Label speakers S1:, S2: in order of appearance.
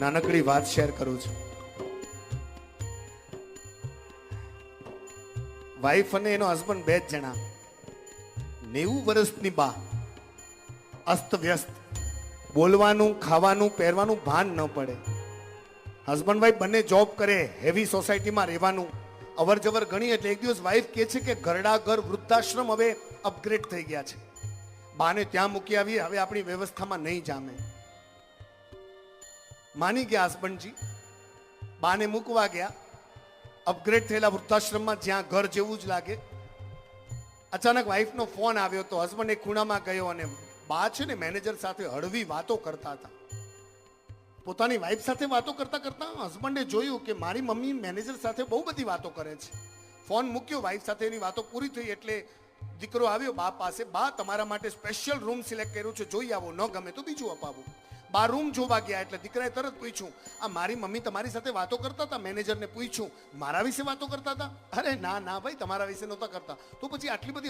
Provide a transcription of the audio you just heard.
S1: નાનકડી વાત શેર કરું છું. વાઈફ અને એનો હસબન્ડ બે જ જણા. નેવું વર્ષની બા. અસ્ત વ્યસ્ત. બોલવાનું, ખાવાનું, પહેરવાનું ભાન ન પડે. હસબન્ડ વાઈફ બંને જોબ કરે હેવી સોસાયટીમાં રહેવાનું. અવર જવર ઘણી એટલે એક દિવસ વાઈફ કહે છે કે ઘરડા ઘર વૃદ્ધાશ્રમ હવે અપગ્રેડ થઈ ગયા છે. બાને ત્યાં મૂકી આવી, હવે આપણી વ્યવસ્થામાં નહીં જામે. માની ગયા હસબન્ડજી. બાને મૂકવા ગયા. અપગ્રેડ થયેલા વૃદ્ધાશ્રમમાં જ્યાં ઘર જેવું જ લાગે. અચાનક વાઈફનો ફોન આવ્યો તો હસબન્ડ એક ખૂણામાં ગયો અને બા છે ને મેનેજર સાથે હળવી વાતો કરતા હતા. પોતાની વાઈફ સાથે વાતો કરતા કરતા હસબન્ડે જોયું કે મારી મમ્મી મેનેજર સાથે બહુ બધી વાતો કરે છે. ફોન મૂક્યો વાઈફ સાથે એની વાતો પૂરી થઈ એટલે દીકરો આવ્યો, બા પાસે, બા તમારા માટે સ્પેશિયલ રૂમ સિલેક્ટ કર્યો છે, જોઈ આવો, ન ગમે તો બીજું અપાવું. બા રૂમ જોવા ગયા એટલે દીકરાએ તરત પૂછ્યું, આ મારી મમ્મી તમારી સાથે વાતો કરતા હતા? મેનેજરને પૂછ્યું, મારા વિશે વાતો કરતા હતા? અરે ના ના ભાઈ, તમારા વિશે નહોતા કરતા. તો પછી આટલી બધી